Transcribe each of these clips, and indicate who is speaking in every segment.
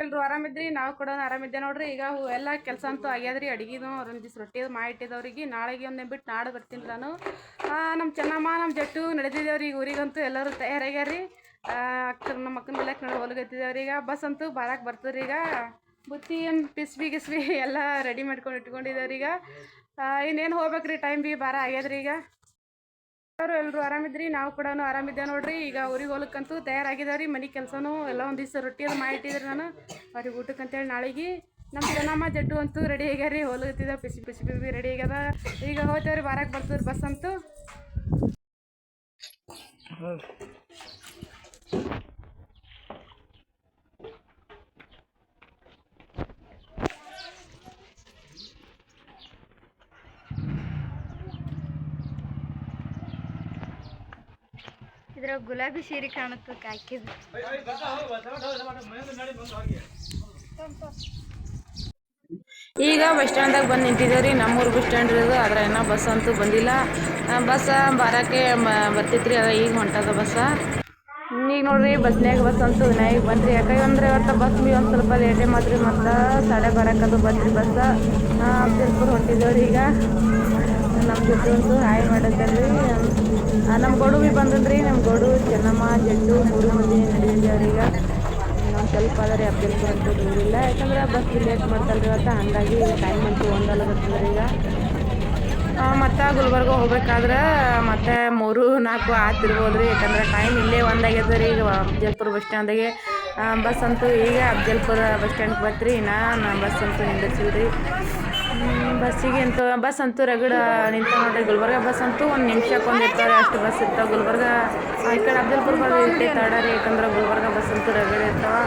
Speaker 1: ಎಲ್ರು ಆರಾಮಿದ್ರಿ? ನಾವು ಕೂಡ ಆರಾಮಿದ್ದೆ ನೋಡ್ರಿ. ಈಗ ಎಲ್ಲ ಕೆಲಸ ಅಂತೂ ಆಗ್ಯಾದ್ರಿ. ಅಡಿಗೆದು ಒಂದ್ ದಿವ್ಸ ರೊಟ್ಟಿ ಮಾಡಿ ಇಟ್ಟಿದವ್ರಿಗೆ ನಾಳೆಗೆ ಒಂದೇ ಬಿಟ್ಟು ನಾಳೆ ಬರ್ತೀನಿ ನಾನು. ನಮ್ಮ ಚೆನ್ನಮ್ಮ ನಮ್ಮ ಜಟ್ಟು ನಡೆದಿದ್ದೇವ್ರಿ ಈಗ ಊರಿಗಂತೂ ಎಲ್ಲರೂ ತಯಾರಾಗ್ಯಾರೀ ಅಕ್ಕ ನಮ್ಮ ಅಕ್ಕನ ಮೇಲೆ ನೋಡಿ ಹೊಲಗತ್ತಿದ್ದೇವ್ರಿ ಈಗ ಬಸ್ ಅಂತೂ ಬಾರಾಕ್ ಬರ್ತದ್ರಿ ಈಗ. ಬುತ್ತಿ ಏನು ಪಿಸ್ಬಿ ಗಿಸ್ಬಿ ಎಲ್ಲ ರೆಡಿ ಮಾಡ್ಕೊಂಡು ಇಟ್ಕೊಂಡಿದ್ದೇವ್ರಿ ಈಗ. ಇನ್ನೇನು ಹೋಗ್ಬೇಕ್ರಿ? ಟೈಮ್ ಬಿ ಬಾರ ಆಗ್ಯಾದ್ರಿ ಈಗ. ಎಲ್ಲರೂ ಎಲ್ಲರೂ ಆರಾಮಿದ್ರಿ? ನಾವು ಕೂಡ ಆರಾಮಿದ್ದೆ ನೋಡ್ರಿ. ಈಗ ಊರಿಗೆ ತಯಾರಾಗಿದ್ದಾವೆ ತಯಾರಾಗಿದ್ದಾವ್ರಿ ಮನೆ ಕೆಲಸನೂ ಎಲ್ಲ ಒಂದು ದಿವಸ ರೊಟ್ಟಿ ಅದು ಮಾಡಿಟ್ಟಿದ್ರಿ ನಾನು. ಅವ್ರಿಗೆ ಊಟಕ್ಕೆ ಅಂತೇಳಿ ನಾಳೆಗೆ. ನಮ್ಮ ಚೆನ್ನಮ್ಮ ಜಡ್ಡು ಅಂತೂ ರೆಡಿ ಆಗ್ಯಾರಿ ಹೋಗ್ಲತ್ತಿದ್ದ ಪಿಸಿ ಪಿಸಿ ಬಿ ರೆಡಿ ಆಗ್ಯದ. ಈಗ ಹೋಗ್ತೇವ್ರಿ ಬಾರಕ್ಕೆ ಬರ್ತದ್ರಿ ಬಸ್ ಅಂತೂ.
Speaker 2: ಗುಲಾಬಿ ಸೀರೆ ಕಾಣುತ್ತ ಹಾಕಿದ್
Speaker 1: ಈಗ ಬಸ್ ಸ್ಟ್ಯಾಂಡ್ದಾಗ ಬಂದು ನಿಂತಿದ್ದೇವ್ರಿ ನಮ್ಮೂರು ಬಸ್ ಸ್ಟ್ಯಾಂಡ್ ಇರೋದು. ಆದ್ರೆ ಇನ್ನೂ ಬಸ್ ಅಂತೂ ಬಂದಿಲ್ಲ. ಬಸ್ ಬರೋಕ್ಕೆ ಬರ್ತೈತ್ರಿ. ಅದ ಈಗ ಹೊಂಟದ ಬಸ್. ಈಗ ನೋಡ್ರಿ, ಬಸ್ನ್ಯಾಗ ಬಸ್ ಅಂತೂ ನಾಯಿಗೆ ಬಂದ್ರಿ ಯಾಕಂದ್ರೆ ಇವತ್ತು ಬಸ್ ಬಿ ಒಂದು ಸ್ವಲ್ಪ ಲೇಟೇ ಮಾಡ್ರಿ ಮತ್ತು ಸಾಡೆ ಬರಕದು ಬಂದ್ರಿ ಬಸ್. ಅಫ್ಜಲ್ಪುರ್ ಹೊಂಟಿದ್ದೇವ್ರಿ ಈಗ. ನಮ್ಮ ಜೊತೆ ಅಂತೂ ಹಾಯ್ ಮಾಡತ್ತಲ್ರಿ ನಮ್ಮ ಗೊಡುವಿ ಬಿ ರೀ ನಮ್ಮ ಗೋಡು ಚೆನ್ನಮ್ಮ, ಜಡ್ಡು, ಮೂರು ಮಂದಿ ನಡೆದಿದ್ದೇವ್ರಿ ನಾವು ಸ್ವಲ್ಪ ಆದರೆ ಅಫ್ಜಲ್ಪುರ್ ಅಂತೂ ದೂರಿಲ್ಲ ಯಾಕಂದ್ರೆ ಬಸ್ ಲೇಟ್ ಮಾಡ್ತಲ್ರಿ ಇವತ್ತು, ಹಂಗಾಗಿ ಟೈಮ್ ಅಂತೂ ಒಂದಲ್ಲ ಬರ್ತದ್ರಿ ಈಗ. ಮತ್ತು ಗುಲ್ಬರ್ಗ ಹೋಗ್ಬೇಕಾದ್ರೆ ಮತ್ತೆ ಮೂರು, ನಾಲ್ಕು ಆತಿರ್ಬೋದು ರೀ ಯಾಕಂದ್ರೆ ಟೈಮ್ ಇಲ್ಲೇ ಒಂದಾಗ್ಯದ ರೀ ಈಗ ಅಫ್ಜಲ್ಪುರ ಬಸ್ ಸ್ಟ್ಯಾಂಡಿಗೆ ಬಸ್ ಅಂತೂ ಈಗ ಅಬ್ಜಲ್ಪುರ ಬಸ್ ಸ್ಟ್ಯಾಂಡ್ಗೆ ಬರ್ತೀರಿ. ನಾ ಬಸ್ ಅಂತೂ ನಿಂದಿರ್ಸಿಲ್ರಿ. ಬಸ್ಸಿಗೆ ಅಂತೂ ಬಸ್ ಅಂತೂ ರಗಡ ನಿಂತ ನೋಡ್ರಿ ಗುಲ್ಬರ್ಗ ಬಸ್ ಅಂತೂ ಒಂದು ನಿಮಿಷಕ್ಕೆ ಒಂದು ಇರ್ತಾರೆ ಅಷ್ಟು ಬಸ್ ಇರ್ತಾವೆ. ಗುಲ್ಬರ್ಗ ಈ ಕಡೆ ಅಬ್ದುಲ್ಪುರ್ ಬಸ್ ಇರ್ತೈತೆ ತಾಡಾರಿ, ಯಾಕಂದ್ರೆ ಗುಲ್ಬರ್ಗ ಬಸ್ ಅಂತೂ ರಗಡ ಇರ್ತಾವೆ.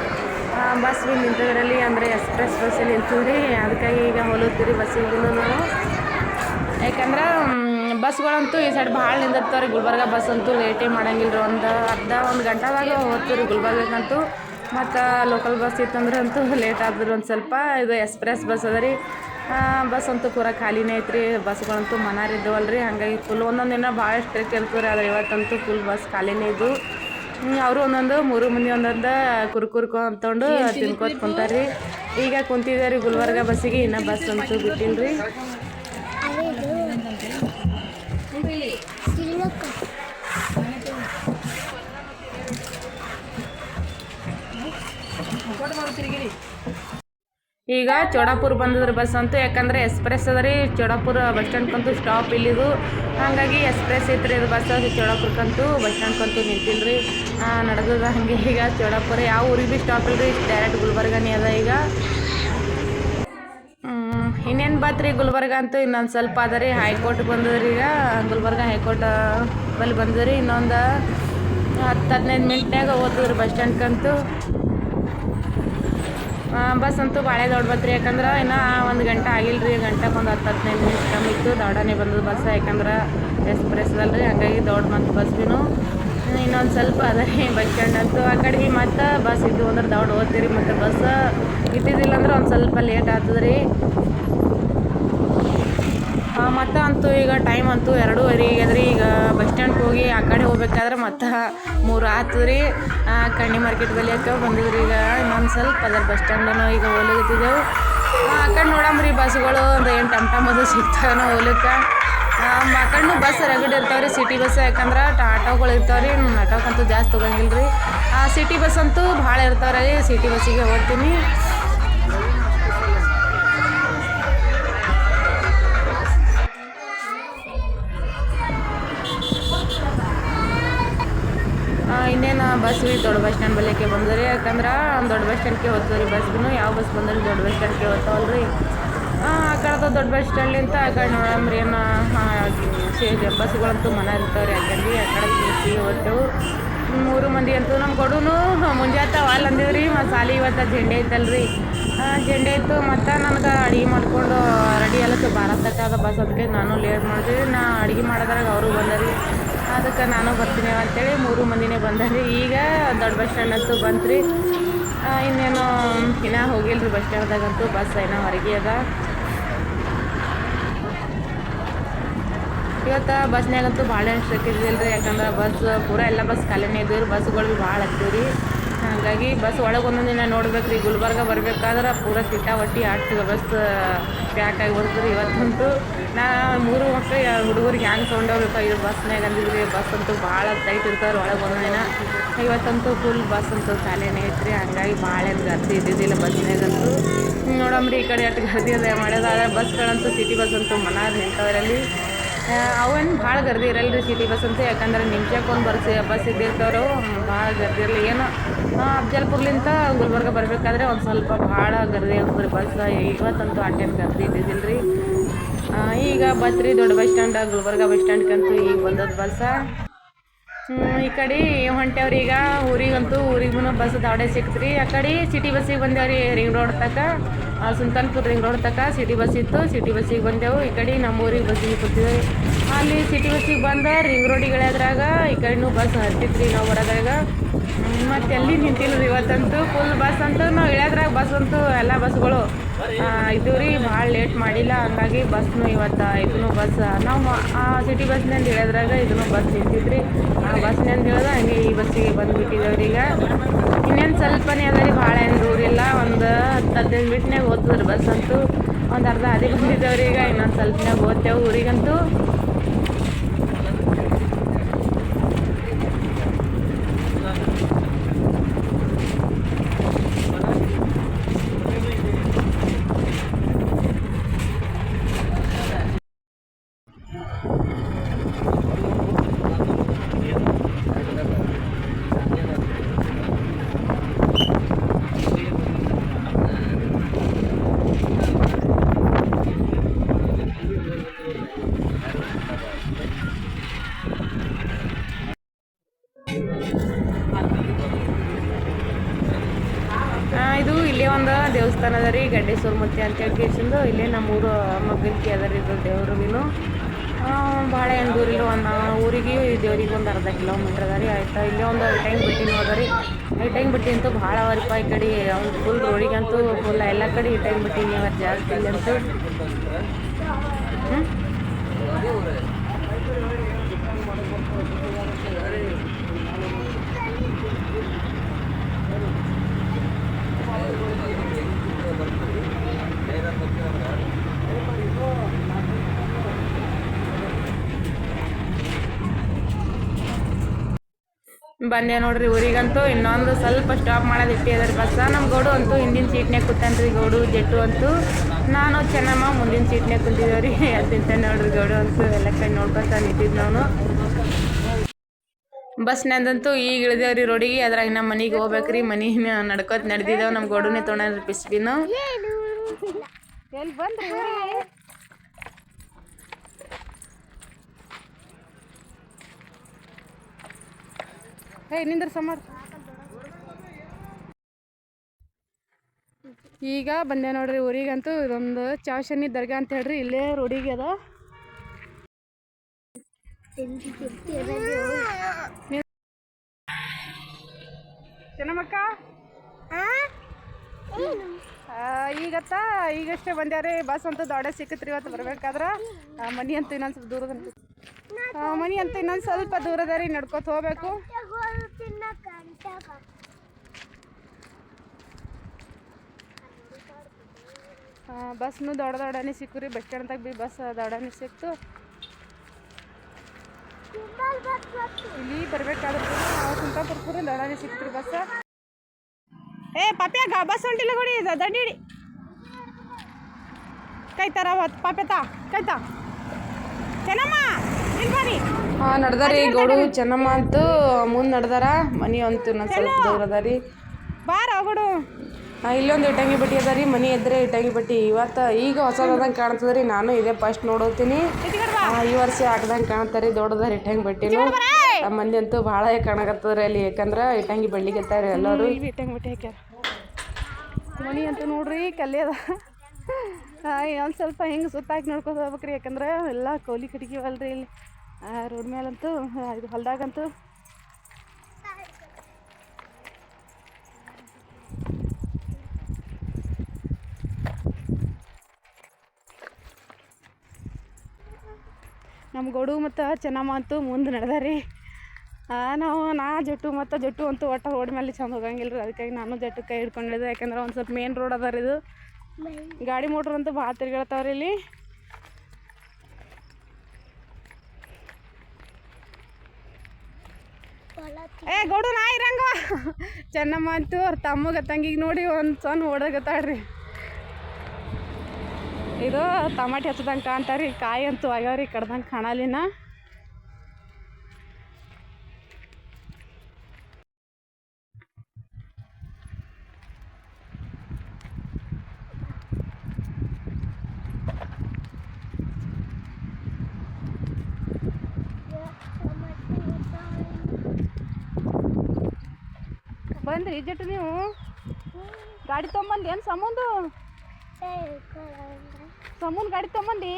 Speaker 1: ಬಸ್ ಬಿ ನಿಂತದ್ರಲ್ಲಿ ಅಂದರೆ ಎಕ್ಸ್ಪ್ರೆಸ್ ಬಸ್ಸಲ್ಲಿ ನಿಂತೀವಿ ಅದಕ್ಕಾಗಿ ಈಗ ಹೊಲುತ್ತೀರಿ ಬಸ್ಸಿಗೆ ನಾವು. ಯಾಕಂದ್ರೆ ಬಸ್ಗಳಂತೂ ಈ ಸೈಡ್ ಭಾಳ ನಿಂದಿರ್ತಾವೆ ರೀ ಗುಲ್ಬರ್ಗ ಬಸ್ ಅಂತೂ ಲೇಟೇ ಮಾಡಂಗಿಲ್ಲ ರೀ ಒಂದು ಅರ್ಧ, ಒಂದು ಗಂಟೆದಾಗ ಹೋಗ್ತೀವಿ ರೀ ಗುಲ್ಬರ್ಗಕ್ಕಂತೂ. ಮತ್ತು ಲೋಕಲ್ ಬಸ್ ಇತ್ತಂದ್ರೆ ಅಂತೂ ಲೇಟ್ ಆದ್ರೆ ಒಂದು ಸ್ವಲ್ಪ ಇದು ಎಕ್ಸ್ಪ್ರೆಸ್ ಬಸ್ ಅದ ರೀ. ಬಸ್ ಅಂತೂ ಪೂರ ಖಾಲಿನೇ ಐತ್ರಿ. ಬಸ್ಗಳಂತೂ ಮನಾರಿದ್ದವಲ್ಲ ರೀ ಹಾಗಾಗಿ ಫುಲ್ ಒಂದೊಂದು ದಿನ ಭಾಳ ಸ್ಟ್ರಿಕ್ ಇರ್ತದೆ ರೀ ಆದರೆ ಇವತ್ತಂತೂ ಫುಲ್ ಬಸ್ ಖಾಲಿನೇ ಇದ್ದು ಅವರು ಒಂದೊಂದು, ಮೂರು ಮಂದಿ ಒಂದೊಂದು ಕುರ್ಕುರ್ಕೊ ಅಂತಕೊಂಡು ತಿನ್ಕೋತ ಕುಂತಾರ್ರಿ. ಈಗ ಕುಂತಿದ್ದಾರೆ ಗುಲ್ಬರ್ಗ ಬಸ್ಸಿಗೆ ಇನ್ನೂ ಬಸ್ ಅಂತೂ ಬಿಟ್ಟಿಲ್ಲ ರೀ ಈಗ ಚೋಡಾಪುರ ಬಂದದ್ರಿ ಬಸ್ ಅಂತೂ ಯಾಕಂದ್ರೆ ಎಕ್ಸ್ಪ್ರೆಸ್ ಅದ ರೀ. ಚೋಡಾಪುರ ಬಸ್ ಸ್ಟ್ಯಾಂಡ್ಕಂತೂ ಸ್ಟಾಪ್ ಇಲ್ಲಿದು. ಹಾಗಾಗಿ ಎಕ್ಸ್ಪ್ರೆಸ್ ಐತ್ರಿ ಇದು ಬಸ್ ಅದು ಚೋಡಾಪುರಕ್ಕಂತೂ ಬಸ್ ಸ್ಟ್ಯಾಂಡ್ಕಂತೂ ನಿಂತಿಲ್ರಿ. ನಡೆದದ ಹಾಗೆ ಈಗ ಚೋಡಾಪುರ. ಯಾವ ಊರಿಗೆ ಭೀ ಸ್ಟಾಪ್ ಇಲ್ರಿ ಡೈರೆಕ್ಟ್ ಗುಲ್ಬರ್ಗನೇ ಅದ ಈಗ. ಇನ್ನೇನು ಬಾತ್ರಿ ಗುಲ್ಬರ್ಗ ಅಂತೂ ಇನ್ನೊಂದು ಸ್ವಲ್ಪ ಅದ ರೀ. ಹೈಕೋರ್ಟ್ ಬಂದದ್ರಿ ಈಗ. ಗುಲ್ಬರ್ಗ ಹೈಕೋರ್ಟ್ ಬಲ್ಲಿ ಬಂದದ್ರಿ ಇನ್ನೊಂದು ಹತ್ತು ಹದಿನೈದು ಮಿನಿಟ್ನಾಗ ಓದಿದ್ರಿ ಬಸ್ ಸ್ಟ್ಯಾಂಡ್ಕಂತೂ ಬಸ್ ಅಂತೂ ಭಾಳ ದೊಡ್ಡ ಬತ್ರಿ ಯಾಕಂದ್ರೆ ಇನ್ನೂ ಒಂದು ಗಂಟೆ ಆಗಿಲ್ಲ ರೀ ಗಂಟೆಗೆ ಒಂದು ಹತ್ತು ಹದಿನೈದು ನಿಮಿಷ ಕಮ್ಮಿ ಇತ್ತು ದೊಡ್ಡನೇ ಬಂದದ ಬಸ್, ಯಾಕಂದ್ರೆ ಎಕ್ಸ್ಪ್ರೆಸ್ ಅಲ್ರಿ, ಹಾಗಾಗಿ ದೊಡ್ಡ ಮತ್ತು ಬಸ್ ಬಿನು. ಇನ್ನೊಂದು ಸ್ವಲ್ಪ ಅದ ಅಂತೂ. ಆ ಕಡೆಗೆ ಮತ್ತೆ ಬಸ್ ಇದ್ದು ಅಂದ್ರೆ ದೊಡ್ಡ ಓದ್ತೀರಿ ಮತ್ತು ಬಸ್ ಇದ್ದಿದ್ದಿಲ್ಲ ಅಂದ್ರೆ ಒಂದು ಸ್ವಲ್ಪ ಲೇಟ್ ಆಗ್ತದೆ ರೀ ಮತ್ತು ಅಂತೂ ಈಗ ಟೈಮ್ ಅಂತೂ ಎರಡೂವರೆ ಆಗ್ಯದ್ರಿ ಈಗ ಬಸ್ ಸ್ಟ್ಯಾಂಡ್ಗೆ ಹೋಗಿ ಆ ಕಡೆ ಹೋಗ್ಬೇಕಾದ್ರೆ ಮತ್ತೆ ಮೂರು ಆತು ರೀ. ಕಣ್ಣಿ ಮಾರ್ಕೆಟ್ ಬಲಿಯಕ್ಕೆ ಬಂದಿದ್ರಿ ಈಗ. ಇನ್ನೊಂದು ಸ್ವಲ್ಪ ಅದ್ರ ಬಸ್ ಸ್ಟ್ಯಾಂಡನ್ನು ಈಗ ಹೋಲಿಗತ್ತಿದ್ದೆವು ಆ ಕಡೆ ಬಸ್ ಬಸ್ಗಳು ಒಂದು ಏನು ಟಮ್ ಟಮ್ ಅದು ಸಿಗ್ತಾವೆ ಹೋಗ್ಲಿಕ್ಕೆ ಆ ಬಸ್ ರಗಡ್ ಇರ್ತಾವೆ ರೀ ಸಿಟಿ ಬಸ್ ಯಾಕಂದ್ರೆ ಆಟೋಗಳು ಇರ್ತಾವೆ ರೀ ಆಟೋಕ್ಕಂತೂ ಜಾಸ್ತಿ ತೊಗೊಂಗಿಲ್ಲ ರೀ ಸಿಟಿ ಬಸ್ ಅಂತೂ ಭಾಳ ಇರ್ತಾವೆ ರೀ ಸಿಟಿ ಬಸ್ಸಿಗೆ ಹೋಗ್ತೀನಿ. ಬಸ್ ರೀ ದೊಡ್ಡ ಬಸ್ ಸ್ಟ್ಯಾಂಡ್ ಬಳಿಕೆ ರೀ. ಯಾಕಂದ್ರೆ ದೊಡ್ಡ ಬಸ್ ಸ್ಟ್ಯಾಂಡ್ಗೆ ಹೋಗ್ತದೆ ರೀ ಬಸ್ಗೂ ಯಾವ ಬಸ್ ಬಂದ್ರೆ ದೊಡ್ಡ ಬಸ್ ಸ್ಟ್ಯಾಂಡ್ಗೆ ಹೋಗ್ತಾವಲ್ಲ ರೀ. ಆ ಕಡೆ ದೊಡ್ಡ ಬಸ್ ಸ್ಟ್ಯಾಂಡ್ಲಿಂತ ಆ ಕಡೆ ನೋಡಮ್ರಿ ಏನು ಬಸ್ಗಳಂತೂ ಮನೆ ಇರ್ತಾವ್ರಿ ರೀ. ಯಾಕಂದ್ರೆ ಆ ಕಡೆ ಸಿ ಹೋಗ್ತೇವೆ ಮೂರು ಮಂದಿ ಅಂತೂ ನಮ್ಮ ಕೊಡೂನು. ಮುಂಜಾತ ವಾಲ್ ಅಂದಿವ್ರಿ ಮತ್ತು ಸಾಲಿ ಇವತ್ತು ಜೆಂಡೆ ಐತಲ್ರಿ ಜೆಂಡೆ ಇತ್ತು ಮತ್ತು ನನಗೆ ಅಡುಗೆ ಮಾಡಿಕೊಂಡು ರೆಡಿ ಅಲ್ಲಕ್ಕೆ ಅದ ಬಸ್. ಅದಕ್ಕೆ ನಾನು ಲೇಟ್ ಮಾಡಿದ್ವಿ ನಾ ಅಡುಗೆ ಮಾಡೋದ್ರಾಗ ಅವರು ಬಂದರಿ ಅದಕ್ಕೆ ನಾನು ಬರ್ತೀನಿ ಅಂತೇಳಿ ಮೂರು ಮಂದಿನೇ ಬಂದಾರಿ. ಈಗ ದೊಡ್ಡ ಬಸ್ ಸ್ಟ್ಯಾಂಡ್ ಅಂತೂ ಬಂತ್ರಿ. ರೀ ಇನ್ನೇನು ಇನ್ನೂ ಹೋಗಿಲ್ಲ ರೀ ಬಸ್ ಸ್ಟ್ಯಾಂಡ್ದಾಗಂತೂ ಬಸ್ ಏನೋ ಹೊರಗೆ ಅದ. ಇವತ್ತು ಬಸ್ನಾಗಂತೂ ಭಾಳ ಇದ್ದಿಲ್ಲ ರೀ ಯಾಕಂದ್ರೆ ಬಸ್ ಪೂರ ಎಲ್ಲ ಬಸ್ ಖಾಲಿನೇ ಇದ್ದೀವಿ ಬಸ್ಗಳು ಭಾಳ ಹತ್ತೀವಿ ರೀ ಹಂಗಾಗಿ ಬಸ್ ಒಳಗೆ ಒಂದೊಂದು ದಿನ ನೋಡ್ಬೇಕು ರೀ ಗುಲ್ಬರ್ಗ ಬರ್ಬೇಕಾದ್ರೆ ಪೂರ ಸಿಟ್ಟಾವಟ್ಟಿ ಅಷ್ಟು ಬಸ್ ಪ್ಯಾಕ್ ಆಗಿ ಬರ್ತದೆ ಇವತ್ತಂತೂ. ನಾ ಮೂರು ಮಕ್ಕಳು ಹುಡುಗರಿಗೆ ಹ್ಯಾಂಗೆ ತೊಗೊಂಡೋಗ್ಬೇಕು ಇದು ಬಸ್ನಾಗ ಅಂದಿದ್ರಿ, ಬಸ್ ಅಂತೂ ಭಾಳ ಟೈಟ್ ಇರ್ತಾರೆ ಒಳಗೆ ಒಂದೊಂದು ದಿನ. ಇವತ್ತಂತೂ ಫುಲ್ ಬಸ್ ಅಂತೂ ಖಾಲಿನೇ ಐತ್ರಿ, ಹಂಗಾಗಿ ಭಾಳ ಏನು ಗರ್ದಿ ಇದ್ದಿದ್ದಿಲ್ಲ ಬಸ್ನಾಗಂತೂ ನೋಡಮ್ರಿ ಈ ಕಡೆ ಅಷ್ಟು ಗರ್ದಿ ಅದ ಮಾಡೋದಾದ್ರೆ ಬಸ್ಗಳಂತೂ ಸಿಟಿ ಬಸ್ ಅಂತೂ ಮನಾರ್ ನಿಂತವರಲ್ಲಿ. ಅವೇನು ಭಾಳ ಗರ್ದಿ ಇರಲ್ಲ ರೀ ಸಿಟಿ ಬಸ್ ಅಂತ ಯಾಕಂದ್ರೆ ನಿಮಿಷಕ್ಕೊಂದು ಬಸ್ ಬಸ್ ಇದ್ದಿರ್ತಾರೋ ಭಾಳ ಗರ್ದಿ ಇರಲಿ. ಏನು ಆ, ಅಫ್ಜಲ್ಪುರ್ಲಿಂದ ಗುಲ್ಬರ್ಗ ಬರಬೇಕಾದ್ರೆ ಒಂದು ಸ್ವಲ್ಪ ಭಾಳ ಗರ್ದಿ ಇರ್ತದೆ ಬಸ್ ಇವತ್ತಂತೂ ಅಟ್ಟೇನು ಗರ್ದಿ ಇದ್ದಿದ್ದಿಲ್ಲ ರೀ ಈಗ ಬಸ್ ರೀ ದೊಡ್ಡ ಬಸ್ ಸ್ಟ್ಯಾಂಡ್ ಗುಲ್ಬರ್ಗ ಬಸ್ ಸ್ಟ್ಯಾಂಡ್ಗಂತೂ ಈಗ ಬಂದದ ಬಸ್ಸ ಈ ಕಡೆ ಈಗ. ಊರಿಗಂತೂ ಊರಿಗೂ ಬಸ್ ದಾವಡೆ ಸಿಕ್ತ್ರಿ. ಆ ಕಡೆ ಸಿಟಿ ಬಸ್ಸಿಗೆ ಬಂದೇವ್ರಿ ರಿಂಗ್ ರೋಡ್ ತಕ. ಸುಲ್ತಾನ್ಪುರ್ ರಿಂಗ್ ರೋಡ್ ತಕ ಸಿಟಿ ಬಸ್ ಇತ್ತು. ಸಿಟಿ ಬಸ್ಸಿಗೆ ಬಂದೆವು. ಈ ಕಡೆ ನಮ್ಮ ಊರಿಗೆ ಬಸ್ಸಿಗೆ ಕೂತಿದ್ದೇವೆ ಅಲ್ಲಿ ಸಿಟಿ ಬಸ್ಸಿಗೆ ಬಂದ ರಿಂಗ್ ರೋಡಿಗೆ ಇಳಿಯೋದ್ರಾಗ ಈ ಕಡೆನೂ ಬಸ್ ಹತ್ತಿತ್ರಿ ನಾವು ಬರೋದ್ರಾಗ ಮತ್ತೆ ಎಲ್ಲಿ ನಿಂತಿಲ್ಲ ಇವತ್ತಂತೂ? ಫುಲ್ ಬಸ್ ಅಂತೂ ನಾವು ಇಳಿಯೋದ್ರಾಗ ಬಸ್ ಅಂತೂ ಎಲ್ಲ ಬಸ್ಗಳು ಇದು ರೀ ಭಾಳ ಲೇಟ್ ಮಾಡಿಲ್ಲ, ಹಂಗಾಗಿ ಬಸ್ನು ಇವತ್ತು ಇದನ್ನು ಬಸ್ ನಾವು ಆ ಸಿಟಿ ಬಸ್ನಿಂದ ಹೇಳಿದ್ರಾಗ ಇದನ್ನು ಬಸ್ ನಿಂತಿದ್ರಿ. ಆ ಬಸ್ನಿಂದ ಹೇಳಿದ ಹಂಗೆ ಈ ಬಸ್ಸಿಗೆ ಬಂದುಬಿಟ್ಟಿದ್ದೇವ್ರಿ ಈಗ. ಇನ್ನೇನು ಸ್ವಲ್ಪನೇ ಅದ ರೀ, ಭಾಳ ಏನು ದೂರ ಇಲ್ಲ, ಒಂದು ಹತ್ತು, ಹದಿನೈದು ಮಿನಿಟ್ನಾಗ ಓದ್ತದ್ರಿ ಬಸ್ ಅಂತೂ. ಒಂದು ಅರ್ಧ ಅದೇ ಬಂದಿದ್ದೇವ್ರಿ ಈಗ, ಇನ್ನೊಂದು ಸ್ವಲ್ಪನಾಗ ಓದ್ತೇವೆ ಊರಿಗಂತೂ ಆ, ಇದು ಇಲ್ಲೇ ಒಂದು ದೇವಸ್ಥಾನ ಅದ ರೀ ಗಡ್ಡೇಶ್ವರ ಮೂರ್ತಿ ಅಂತ ಹೇಳಿ ಕೇಳ್ಸಿಂದು, ಇಲ್ಲೇ ನಮ್ಮೂರು ಮಗ್ಗಲ್ಕಿ ಅದ ರೀ ಇದು ದೇವ್ರಿಗೂ ಭಾಳ ಏನು ದೂರ ಇಲ್ಲ ಒಂದು ಊರಿಗೆ ದೇವ್ರಿಗೆ ಒಂದು ಅರ್ಧ ಕಿಲೋಮೀಟ್ರ್ ಅದ ರೀ ಆಯ್ತಾ? ಇಲ್ಲೇ ಒಂದು ಐಟಂಗ್ ಬಿಟ್ಟು ಅದ ರೀ ಐಟಂಗ್ ಬಿಟ್ಟಿ ಅಂತೂ ಭಾಳ ಅವರಿಪ್ಪ ಈ ಕಡೆ, ಅವ್ನು ಫುಲ್ ರೋಡಿಗಂತೂ ಫುಲ್ ಎಲ್ಲ ಕಡೆ ಐಟಂಗ್ ಬಿಟ್ಟಿನಿ ಅವತ್ತು ಜಾಸ್ತಿ ಇಲ್ಲಂತೂ ಹ್ಞೂ ಬಂದೆ ನೋಡ್ರಿ ಊರಿಗಂತೂ, ಇನ್ನೊಂದು ಸ್ವಲ್ಪ ಸ್ಟಾಪ್ ಮಾಡೋದು ಇಟ್ಟಿದ್ದಾರೆ ಬಸ್ಸ ನಮ್ಮ ಗೌಡು ಅಂತೂ ಹಿಂದಿನ ಸೀಟ್ನಾಗ ಕೂತಾನ್ರಿ ಗೌಡು, ಜೆಟ್ಟು ಅಂತೂ. ನಾನು ಚೆನ್ನಮ್ಮ ಮುಂದಿನ ಸೀಟ್ನಾಗ ಕುಂತಿದ್ದೇವ್ರಿ ಅದಿಂತ ನೋಡ್ರಿ ಗೌಡು ಅಂತೂ, ಎಲ್ಲ ಕಡೆ ನೋಡ್ಕೊತ ನಿಂತಿದ್ದು ನಾನು. ಬಸ್ನಂದಂತೂ ಈಗ ಇಳಿದೇವ್ರಿ ರೋಡಿಗೆ, ಅದ್ರಾಗ ನಮ್ಮ ಮನೆಗೆ ಹೋಗ್ಬೇಕ್ರಿ. ಮನೆ ನಡ್ಕೋತ ನಡೆದಿದ್ದೇವೆ ನಮ್ಮ ಗೌಡನೇ ತೊಗೊಂಡ್ರಿ ಪಿಸ್ಬಿನು. ಹೇ ನಿಂದ್ರ ಸಮಾರ್. ಈಗ ಬಂದೆ ನೋಡ್ರಿ ಊರಿಗಂತೂ ಇದೊಂದು ಚಾವಶನಿ ದರ್ಗಾ ಅಂತ ಹೇಳ್ರಿ, ಇಲ್ಲೇ ರೋಡಿಗೆ ಅದ. ಚೆನ್ನಮ್ಮಕ್ಕ? ಈಗತ್ತ? ಈಗಷ್ಟೇ ಬಂದ್ಯಾರಿ, ಬಸ್ ಅಂತೂ ದೊಡ್ಡ ಸಿಕ್ಕತ್ರಿ ಇವತ್ತು ಬರ್ಬೇಕಾದ್ರ. ಮನಿ ಅಂತೂ ಇನ್ನೊಂದು ಸ್ವಲ್ಪ ದೂರದ ಮನಿ ಅಂತೂ ಇನ್ನೊಂದು ಸ್ವಲ್ಪ ದೂರದ ರೀ ನಡ್ಕೊತ ಹೋಗ್ಬೇಕು ಆ, ಬಸ್ನು ದೊಡ್ಡ ದೊಡ್ಡನೇ ಸಿಕ್ಕು ರೀ ಬಸ್ ಸ್ಟ್ಯಾಂಡ್ದಾಗ ಬಿ ಬಸ್ ದೊಡ್ಡನೇ ಸಿಕ್ತು. ಇಲ್ಲಿ ಬರ್ಬೇಕಾದ್ರೆ ನಾವು ಸುಂತಾಪುರ ಪೂರ ದೊಡ್ಡನೇ ಸಿಕ್ತು ರೀ ಬಸ್. ಏ ಪಾಪ್ಯಾಗ ಬಸ್ ಹೊಂಟಿಲ್ಲ ಕೊಡಿ ದಂಡಿ ಹಿಡಿ. ಕೈತಾರ ಅವತ್ತು ಪಾಪ್ಯತ ಕೈತಾ. ಚೆನ್ನಮ್ಮ ಹಾಂ ನಡ್ದಾರಿ ಗೌಡು ಚೆನ್ನಮ್ಮ ಅಂತೂ ಮುಂದೆ ನಡ್ದಾರ ಮನಿ ಅಂತೂ ನಾನು ಸ್ವಲ್ಪ ದೂರ ಅದ ರೀ. ಬಾರ ಗೌಡು ಇಲ್ಲೊಂದು ಇಟ್ಟಂಗಿ ಬಟ್ಟಿ ಅದ ರೀ, ಮನಿ ಎದ್ರೆ ಇಟ್ಟಂಗಿ ಬಟ್ಟಿ. ಇವತ್ತು ಈಗ ಹೊಸದಂಗೆ ಕಾಣ್ತದೆ ರೀ, ನಾನು ಇದೇ ಫಸ್ಟ್ ನೋಡೋತೀನಿ. ಈ ವರ್ಷ ಹಾಕ್ದಂಗೆ ಕಾಣ್ತಾರೆ ದೊಡ್ಡದ ಇಟ್ಟಂಗಿ ಬಟ್ಟಿನು. ಮಂದಿ ಅಂತೂ ಭಾಳ ಕಾಣಕತ್ತದ ರೀ ಅಲ್ಲಿ, ಯಾಕಂದ್ರೆ ಇಟ್ಟಂಗಿ ಬಳ್ಳಿಗೆತ್ತಾರೆ ಎಲ್ಲರೂ. ಇಟ್ಟಂಗಿ ಬಟ್ಟೆ ಹಾಕ್ಯಾರ. ಮನಿ ಅಂತ ನೋಡ್ರಿ ಕಲ್ಯದ ಅದ. ಒಂದು ಸ್ವಲ್ಪ ಹಿಂಗೆ ಸುತ್ತಾಕಿ ನೋಡ್ಕೊತ ಹೋಗ್ಬೇಕ್ರಿ, ಯಾಕಂದ್ರೆ ಎಲ್ಲ ಕೋಲಿ ಕಟ್ಗಿವಲ್ರಿ ಇಲ್ಲಿ. ರೋಡ್ ಮೇಲಂತೂ ಇದು ಹೊಲ್ದಾಗಂತೂ ನಮ್ಮ ಗೌಡು ಮತ್ತು ಚೆನ್ನಮ್ಮ ಅಂತೂ ಮುಂದೆ ನಡೆದಾರಿ.
Speaker 3: ನಾವು, ನಾ ಜಟ್ಟು ಮತ್ತು ಜಟ್ಟು ಅಂತೂ ಒಟ್ಟು ರೋಡ್ ಮೇಲೆ ಚಂದ ಹೋಗಂಗಿಲ್ಲ ರೀ. ಅದಕ್ಕಾಗಿ ನಾನು ಜಟ್ಟು ಕೈ ಹಿಡ್ಕೊಂಡಿದ್ದೆ ಯಾಕಂದ್ರೆ ಒಂದು ಸ್ವಲ್ಪ ಮೇನ್ ರೋಡ್ ಅದ ರೀ ಇದು. ಗಾಡಿ ಮೋಟ್ರ್ ಅಂತೂ ಭಾಳ ತಿರ್ಗಾಡ್ತಾವ್ರಿ ಇಲ್ಲಿ. ಏ, ಗೌಡು, ನಾ ಇರಂಗ. ಚೆನ್ನಮ್ಮ ಅಂತೂ ಅವ್ರ ತಮ್ಮಗ, ತಂಗಿಗೆ ನೋಡಿ ಒಂದು ಸಣ್ಣ ಓಡಾಗತ್ತಾಳ್ರಿ. ಇದು ಟಮಾಟಿ ಹಚ್ಚದಂಗೆ ಕಾಣ್ತಾರ್ರಿ ಕಾಯಿ ಅಂತೂ ಆಗ್ಯಾವ್ರಿ, ಕಡ್ದಂಗೆ ಕಾಣಲಿನ ಬಂದ್ರಿ ಜಟ್ಟು ನೀವು? ಗಾಡಿ ತೊಗೊಂಬಂದು ಏನು ಸಮುಂದು ಸಮುನ್ ಗಾಡಿ ತೊಗೊಂಬಂದು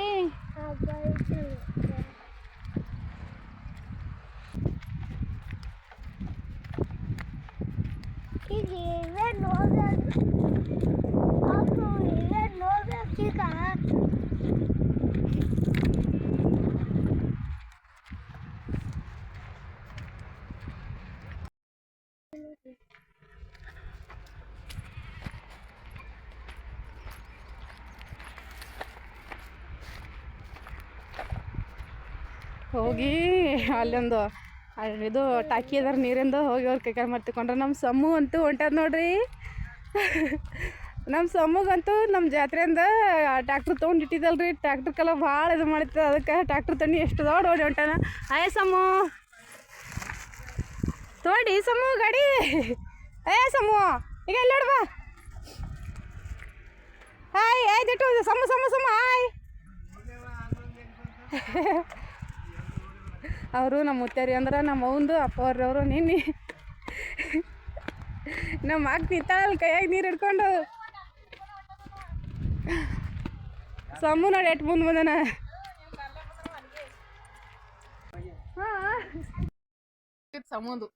Speaker 2: ಈಗ ಇವೇ ನೋಡ್ಬೇಕು ಅಪ್ಪು
Speaker 3: ಅಲ್ಲೊಂದು ಅಲ್ಲಿ ಇದು ಟಾಕಿ ಅದಾರ ನೀರಿಂದ ಹೋಗಿ ಅವ್ರು ಕೈ ಕಾಲು ಮಾಡ್ತಿಕೊಂಡ್ರೆ ನಮ್ಮ ಸಮ್ಮು ಅಂತೂ ಹೊಂಟದ ನೋಡ್ರಿ. ನಮ್ಮ ಸಮ್ಮಗಂತೂ ನಮ್ಮ ಜಾತ್ರೆಯಿಂದ ಟ್ಯಾಕ್ಟ್ರ್ ತೊಗೊಂಡು ಇಟ್ಟಿದ್ದಲ್ರಿ. ಟ್ಯಾಕ್ಟ್ರ್ಗೆಲ್ಲ ಭಾಳ ಇದು ಮಾಡಿತ್ತು. ಅದಕ್ಕೆ ಟ್ಯಾಕ್ಟ್ರ್ ತಣ್ಣಿ ಎಷ್ಟು ದೊಡ್ಡ ಓಡಿ ಹೊಂಟಾನ ಅಯ್ಯ ಸಮ್ಮು. ತೋಡಿ ಸಮ್ಮು ಗಾಡಿ. ಅಯ್ಯ ಸಮ್ಮು. ಈಗ ಎಲ್ಲಿ ಬಾ. ಹಾಯ್ ಆಯ್ತು ಸಮ್ಮು ಸಮ್ಮು ಸಮ್ಮು, ಹಾಯ್. ಅವರು ನಮ್ಮ ಮುತ್ತೇರಿ ಅಂದ್ರೆ ನಮ್ಮ ಅವಂದು ಅಪ್ಪ ಅವ್ರವ್ರು ನಿನ್ನೆ ನಮ್ಮ ಅಕ್ಕ ನಿಂತಾಳಲ್ಲ ಕೈಯಾಗ ನೀರು ಹಿಡ್ಕೊಂಡು. ಸಮ್ಮು ನೋಡಿ ಎಟ್ ಮುಂದೆ ಬಂದನ.
Speaker 4: ಸಮುದು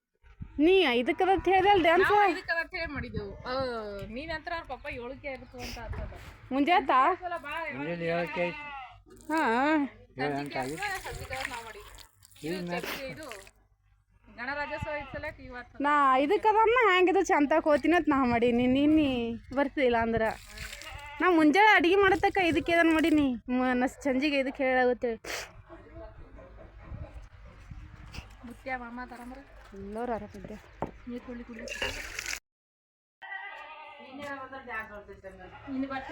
Speaker 3: ನೀ ಇದಕ್ಕದ ಹೇಳಿದಲ್ ಡ್ಯಾನ್ಸ್
Speaker 4: ಇದಕ್ಕೆ ಅಂತ ಹೇಳಿ. ಮಾಡಿದೆವು ನೀನಂತರ ಅವ್ರ ಪಪ್ಪ ಏಳಕ್ಕೆ ಅಂತ ಆಗ್ತದ
Speaker 3: ಮುಂಜಾತ ಹಾ.
Speaker 4: ಇದು ಗಣರಾಜ್ಯೋತ್ಸವ ಇತ್ತಲಕ್ಕೆ ಇವತ್ತು
Speaker 3: ನಾ ಇದಕ್ಕದನ್ನ ಹ್ಯಾಂಗಿದ ಚಂದ ಹೋತೀನಿ ಅಂತ ನಾ ಮಾಡೀನಿ. ನಿನ್ನೆ ಬರ್ತಿಲ್ಲ ಅಂದ್ರೆ. ನಾ ಮುಂಜಾನೆ ಅಡುಗೆ ಮಾಡತಕ್ಕ ಇದಕ್ಕೆ ಅದನ್ನ ಮಾಡೀನಿ. ನ ಸಂಜೆಗೆ ಇದಕ್ಕೆ ಹೇಳಾಗುತ್ತೆ.
Speaker 4: ಮುತ್ಯ ಮಾಮ ತರಂಬ್ರ
Speaker 3: ಎಲ್ಲರೂ ಆರಾಮಿದ್ರೆ
Speaker 4: ನೀರು ಕುಳ್ಳಿ ಕುಳ್ಳಿ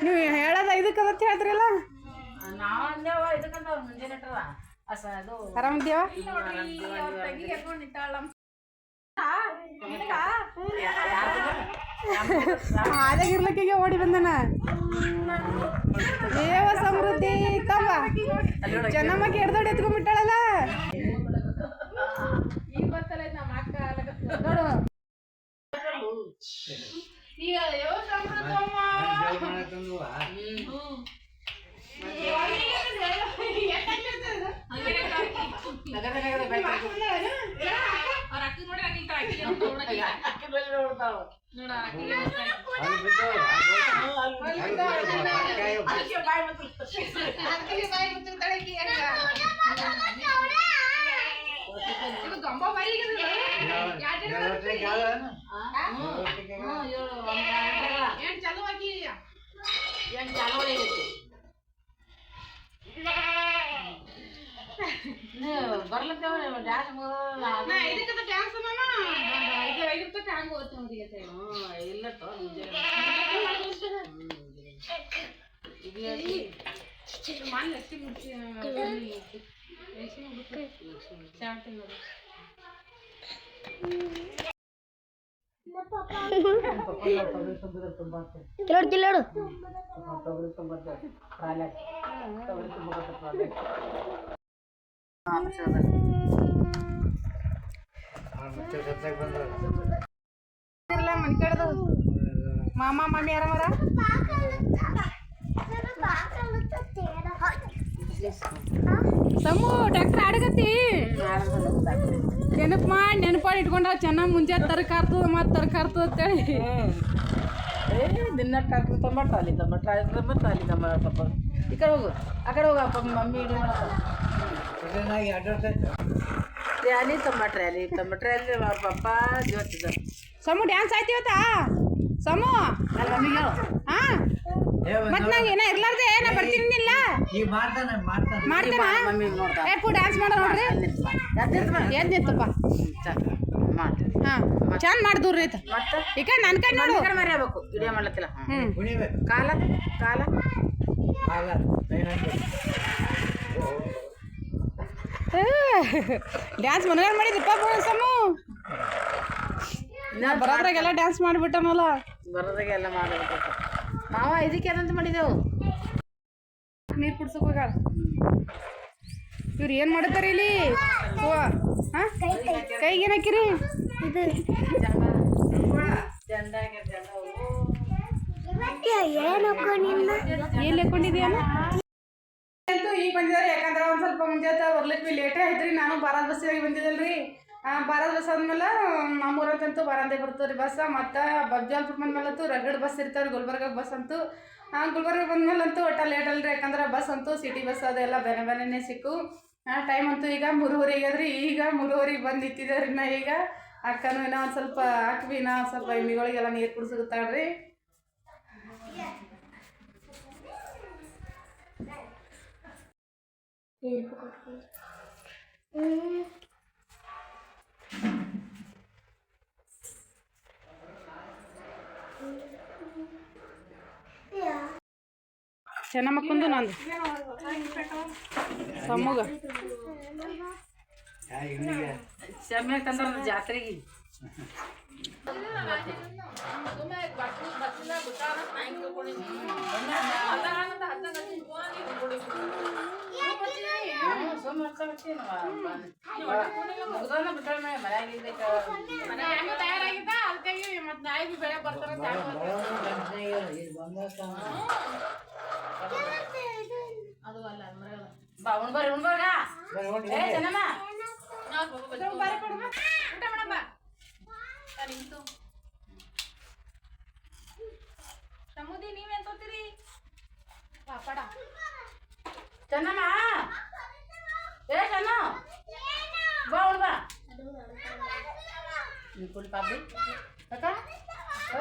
Speaker 3: ನೀವು ಹೇಳೋದ ಇದಕ್ಕದ ಹೇಳ್ತಿರಲ್ಲ ಆರಾಮಿದ್ಯಾವ ಓಡಿ ಬಂದನ ದೇವ ಸಮೃದ್ಧಿ ತಮ್ಮ ಚೆನ್ನಮ್ಮ ಕೆಡ್ದೋಡಿ ಎತ್ಕೊಂಡ್ಬಿಟ್ಟಾಳಲ್ಲ
Speaker 4: ಈಗ ಬರ್ತಲ್ಲ ನಮ್ಮ ಅಕ್ಕ
Speaker 3: ನೋಡು
Speaker 4: ಅವ್ರ ಅಕ್ಕ ನೋಡಿ ಅಕ್ಕಿಗೆ ನೋಡ ಅಕ್ಕಿಗೆ ಇದು ಗಂಬ ಬಾಯಿಗೆ ಏನ್ ಚಲೋ ಆಗಿ ನಾ ಇದಕ್ಕದ ಡ್ಯಾನ್ಸ್ ಇದು ಐದು ರೂಪಾಯಿ ಹಂಗ ಹೋಗುತ್ತೆ ಅವ್ರಿಗೆ
Speaker 3: ಮಾಮ ಮಮ್ಮಿ ಯಾರ ಸಮು ಡಾಕ್ಟರ್ ಆಡಗತ್ತಿ. ನೆನಪು ಮಾಡಿ ನೆನಪಾಡಿ ಇಟ್ಕೊಂಡ ಚೆನ್ನಾಗಿ ಮುಂಜಾನೆ ತರಕಾರ್ತದ ಮತ್ತೆ ತರಕಾರ್ತದ ಅಂತೇಳಿ
Speaker 5: ದಿನ ಟ್ರ್ಯಾಕ್ಟ್ರ್ ತಮ್ಮ ಟ್ರಾಲಿ ತಮ್ಮ ಟ್ರಾಲಿ ತಮ್ಮ ಟ್ರಾಲಿ ತಮ್ಮ ಪಾಪ. ಈ ಕಡೆ ಹೋಗು ಆ ಕಡೆ ಹೋಗು ಅಪ್ಪ ಮಮ್ಮಿ ಮಾಡಪ್ಪ. ಟ್ರ್ಯಾಲಿ ತಮ್ಮ ಟ್ರ್ಯಾಲಿ ತಮ್ಮ ಟ್ರ್ಯಾಲಿ ಪಪ್ಪ ಜೋತಿದ
Speaker 3: ಸಮು ಡ್ಯಾನ್ಸ್ ಆಯ್ತು ಇವತ್ತಾ? ಸಮು?
Speaker 5: ನನ್ನ ಮಮ್ಮಿಗೆ ಹೇಳು.
Speaker 3: ಹಾ? ಮತ್ ನಂಗೆ ಏನ ಇರ್ಲಾರ್ದೆ? ನಾ ಬರ್ತೀನಿ ಇಲ್ಲ?
Speaker 6: ಈಗ ಮಾಡ್ತಾನೆ ಮಾಡ್ತಾನೆ.
Speaker 3: ಮಾಡ್ತೇನಾ?
Speaker 5: ಮಮ್ಮಿ ನೋಡ್ತಾ
Speaker 3: ಏ ಪು ಡ್ಯಾನ್ಸ್ ಮಾಡೋ ನೋಡ್ರಿ. ಎದ್ ನಿಂತಪ್ಪ
Speaker 5: ಮಾಡಿ
Speaker 3: ಹಾ. ಚಂದ ಮಾಡ್ದೂರ್ ರೀ
Speaker 5: ಮತ್ತೆ?
Speaker 3: ನನ್ನ ಕೈ ನನ್ ಕಡೆ ನೋಡು.
Speaker 5: ಮರಿಯಬೇಕು ವಿಡಿಯೋ ಮಾಡ್ಲತ್ತಿಲ್ಲ.
Speaker 3: ಹ್ಮ್.
Speaker 6: ಕುಣಿಬೇಕು
Speaker 5: ಕಾಲ ಕಾಲ.
Speaker 6: ಕಾಲ.
Speaker 3: ಡ್ಯಾನ್ಸ್ ಮನಗಾರ ಮಾಡಿದಪ್ಪ ಸಮು ನಾ ಬರೋದ್ರಾಗೆಲ್ಲ ಡ್ಯಾನ್ಸ್
Speaker 5: ಮಾಡಿಬಿಟ್ಟಮಲ್ಲ ಬರೋದ್ರಾಗೆಲ್ಲ ಮಾಡಬೇಕು. ಮಾವ ಇದಕ್ಕೆ ಏನಂತ ಮಾಡಿದೆವು?
Speaker 3: ನೀರು ಕುಡ್ಸಕ್ಕೆ ಹೋಗ ಇವ್ರು ಏನು ಮಾಡ್ತಾರೆ ಇಲ್ಲಿ? ಕೈಗೆ ಏನು ಹಾಕಿರಿ
Speaker 7: ಏನಪ್ಪ ನಿನ್ನ?
Speaker 3: ಎಲ್ಲಿ ಹಾಕೊಂಡಿದ್ಯಾನ ಅಂತೂ ಈಗ ಬಂದಿದ್ದಾರೆ, ಯಾಕಂದ್ರೆ ಒಂದು ಸ್ವಲ್ಪ ಮುಂಜಾನೆ ಬರ್ಲಿಕ್ಕೆ ಲೇಟೇ ಆಯ್ತು ರೀ ನಾನು ಬಾರಾದ ಬಸ್ಸಿಗೆ ಬಂದಿದ್ದಲ್ರಿ. ಬಾರಾದ ಬಸ್ ಆದ್ಮೇಲೆ ನಮ್ಮೂರಂತಂತೂ ಬಾರಂದೇ ಬರ್ತದೆ ರೀ ಬಸ್, ಮತ್ತು ಬಬ್ಜಾಲ್ಪುರ ಬಂದ್ಮೇಲಂತೂ ರಗಡ್ ಬಸ್ ಇರ್ತಾವ್ರಿ ಗುಲ್ಬರ್ಗ ಬಸ್ ಅಂತೂ. ಗುಲ್ಬರ್ಗ ಬಂದ್ಮೇಲಂತೂ ಒಟ್ಟ ಲೇಟ್ ಅಲ್ರಿ, ಯಾಕಂದ್ರೆ ಬಸ್ ಅಂತೂ ಸಿಟಿ ಬಸ್ ಅದೆಲ್ಲ ಬೆನೆ ಬೇರೆನೇ ಸಿಕ್ಕು. ಟೈಮ್ ಅಂತೂ ಈಗ ಮೂರುವರೆಗೆ ಆದ್ರೆ ಈಗ ಮೂರುವರೆಗೆ ಬಂದು ನಿಂತಿದ್ದಾರೆ ನಾ ಈಗ. ಅಕ್ಕನು ಇನ್ನೂ ಒಂದು ಸ್ವಲ್ಪ ಹಾಕ್ವಿ ನಾ ಒಂದ್ ಸ್ವಲ್ಪ ಎಮ್ಮಿಗಳಿಗೆಲ್ಲ ನೀರು ಕುಡಿಸುತ್ತಾಳ್ರಿ ಚೆನ್ನಮ್ಮಕ್ಕಂದು ನಂದು. ತಮ್ಮಗ.
Speaker 5: ಶಮ್ಯ ತಂದ್ರ ಜಾತ್ರೆಗೆ ಬಾ ಉಣ್ ಬರ್ರಿ ಉಣ್ ಬರ್ಗ ಏ ಚೆನ್ನಮ್ಮ
Speaker 2: ಸಮುದಿ ನೀವೇನ್ ತೋತೀರಿ ಪಾಪಡ
Speaker 5: ಚೆನ್ನಮ್ಮ ಏ ಚೆನ್ನ ಬಾ ಉಣ್ ಬಾ. ನೀ ಕುಲ್ ಪಾಪಡಿ ಅಕ್ಕ?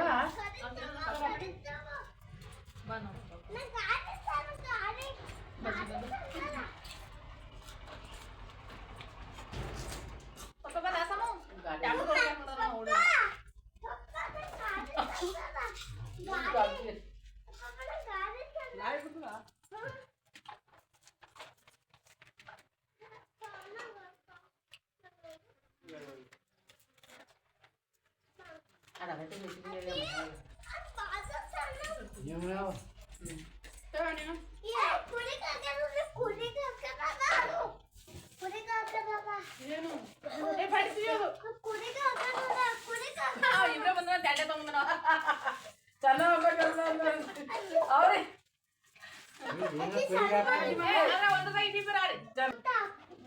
Speaker 2: ಬಾ.
Speaker 5: ಗಾಡಿ
Speaker 2: ಯಾವ ಕಡೆ ನೋಡೋಣ ನೋಡು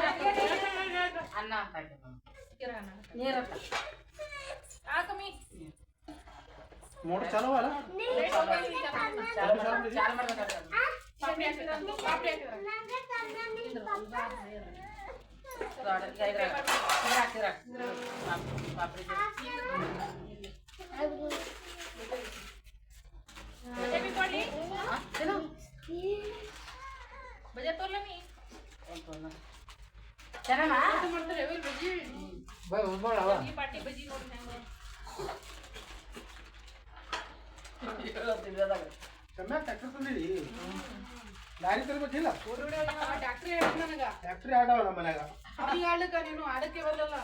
Speaker 5: ಅನ್ನ ಅಂತ ಹಾಕಿ
Speaker 2: ಕಿರಣ
Speaker 5: ನೀರತ್ತ
Speaker 2: ಹಾಕಮ್ಮಿ
Speaker 6: ಮೋಟರ್ ಚಾಲೂ ಅಲ್ಲ
Speaker 5: ಚಾಲು ಮಾಡ್- ಚಾಲು ಮಾಡ್ಬೇಕಾಗ್ತದೆ.
Speaker 2: ಪಾಪಡಿ ಹಾಕಿದ್ರ ಪಾಪಡಿ ಹಾಕಿದ್ರ
Speaker 5: ದೊಡ್ಡ ಈಗ ಇದ್ರಾಗ. ಇದ್ರಾಗ, ಇದ್ರಾಗ. ಪಾಪ್- ಪಾಪ್ಡಿ ಜೊತೆ.
Speaker 2: ಬಜೆ ಬಿ ಕೊಡ್ಲಿ
Speaker 5: ಆ,
Speaker 6: ಲಾರಿ ತರಬೇಕಿಲ್ಲ?
Speaker 3: ಡಾಕ್ಟ್ರಿ ಹೇಳಿದ್ ನನಗ.
Speaker 6: ಟ್ಯಾಕ್ಟ್ರಿ ಆಡವ ನಮ್ಮ ಮನ್ಯಾಗ?
Speaker 3: ಅವ್ರಿಗೆ ಆಡ್ಲಿಕ್ಕ ನೀನು ಆಡಕ್ಕೆ ಬರಲ್ಲ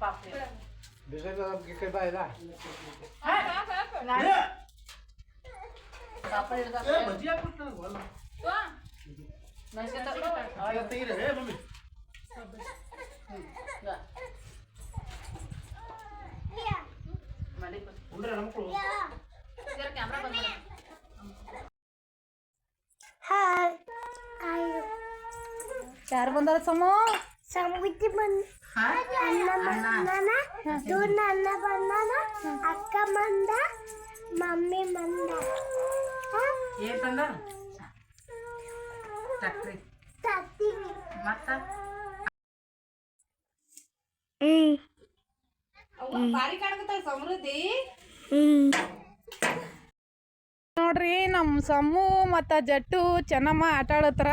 Speaker 5: ಪಾಪ್ಡಿ.
Speaker 6: ಬಿಸಿಲು ಗಿಕ್ಕಿ ಬಾ ಇಲ್ಲ
Speaker 5: ಪಾಪಡಿ ಹಿಡ್ದ.
Speaker 6: ಬಜ್ಜಿ ಹಾಕ್ಬಿಟ್ಟು ನನಗೆ
Speaker 5: ಮೆಣ್ಸಿನ್ಕಾಯಿ ತಗೋ.
Speaker 6: ತೆಗೀರಿ ಏ ಮಮ್ಮಿ
Speaker 5: ಮಾಡಿ
Speaker 6: ಉಂಡ್ರೆ ನಮ್ಗಳು
Speaker 5: ಕ್ಯಾಮ್ರಾ ಬಂದ
Speaker 2: ಹಾಯ್ ಹಾಯ್
Speaker 3: ಯಾರು ಬಂದಾರ ಸಮು
Speaker 2: ಸಮೃದ್ಧಿ ಬಂದ್ ಅಣ್ಣ ಬಂದಾನ ದೂರ ಅಣ್ಣ ಬಂದಾನ ಅಕ್ಕ ಬಂದ ಮಮ್ಮಿ ಬಂದ
Speaker 5: ಏನ್ ತಂದ ಟ್ಯಾಕ್ಟ್ರಿ
Speaker 2: ತತ್ತಿ
Speaker 5: ಮತ್ತ
Speaker 4: ಬಾರಿ ಕಾಣಕತ್ತಾಳ ಸಮೃದ್ಧಿ.
Speaker 3: ನೋಡ್ರಿ ನಮ್ಮ ಸಮ್ಮು ಮತ್ತು ಜಟ್ಟು ಚೆನ್ನಮ್ಮ ಆಟ ಆಡತ್ತಾರ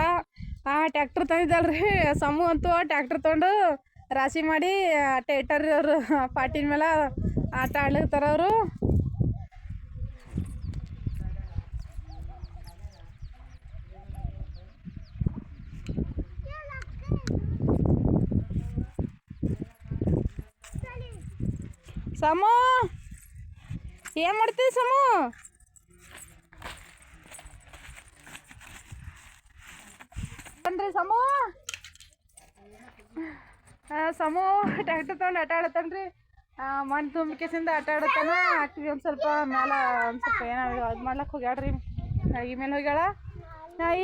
Speaker 3: ಆ ಟ್ಯಾಕ್ಟ್ರ್ ತಂದಿದ್ದಲ್ರಿ. ಸಮ್ಮು ಅಂತೂ ಟ್ಯಾಕ್ಟ್ರ್ ತೊಗೊಂಡು ರಾಶಿ ಮಾಡಿ ಟೇಟರ್ ಅವರು ಪಾಟಿನ ಮೇಲೆ ಆಟ ಆಡ್ಲಿಕ್ತಾರ ಅವರು. ಸಮು, ಏನು ಮಾಡ್ತೀವಿ ಸಮು? ಅಂದ್ರೆ ಸಮು? ಸಮು ಟ್ಯಾಕ್ಟರ್ ತಗೊಂಡು ಆಟ ಆಡತ್ತಾನ್ರಿ. ಮಣ್ಣು ತುಂಬಿಕೆಸಿಂದ ಆಟ ಆಡತ್ತಾನ. ಆಕಿಗೆ ಒಂದು ಸ್ವಲ್ಪ ಮ್ಯಾಲ ಒಂದು ಸ್ವಲ್ಪ ಏನೋ ಅದು ಮಾಡ್ಲಕ್ಕೆ ಹೋಗ್ಯಾಡ್ರಿ ಈ ಮೇಲೆ ಹೋಗ್ಯಾಳ.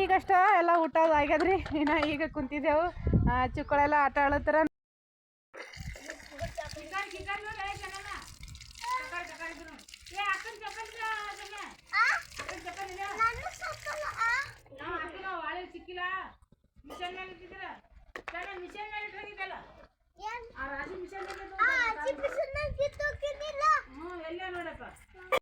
Speaker 3: ಈಗಷ್ಟ ಎಲ್ಲ ಊಟ ಆಗ್ಯದ್ರಿ. ಇನ್ನು ಈಗ ಕುಂತಿದ್ದೆವು. ಚಿಕ್ಕಳೆಲ್ಲ ಆಟ ಆಡತ್ತಾರ.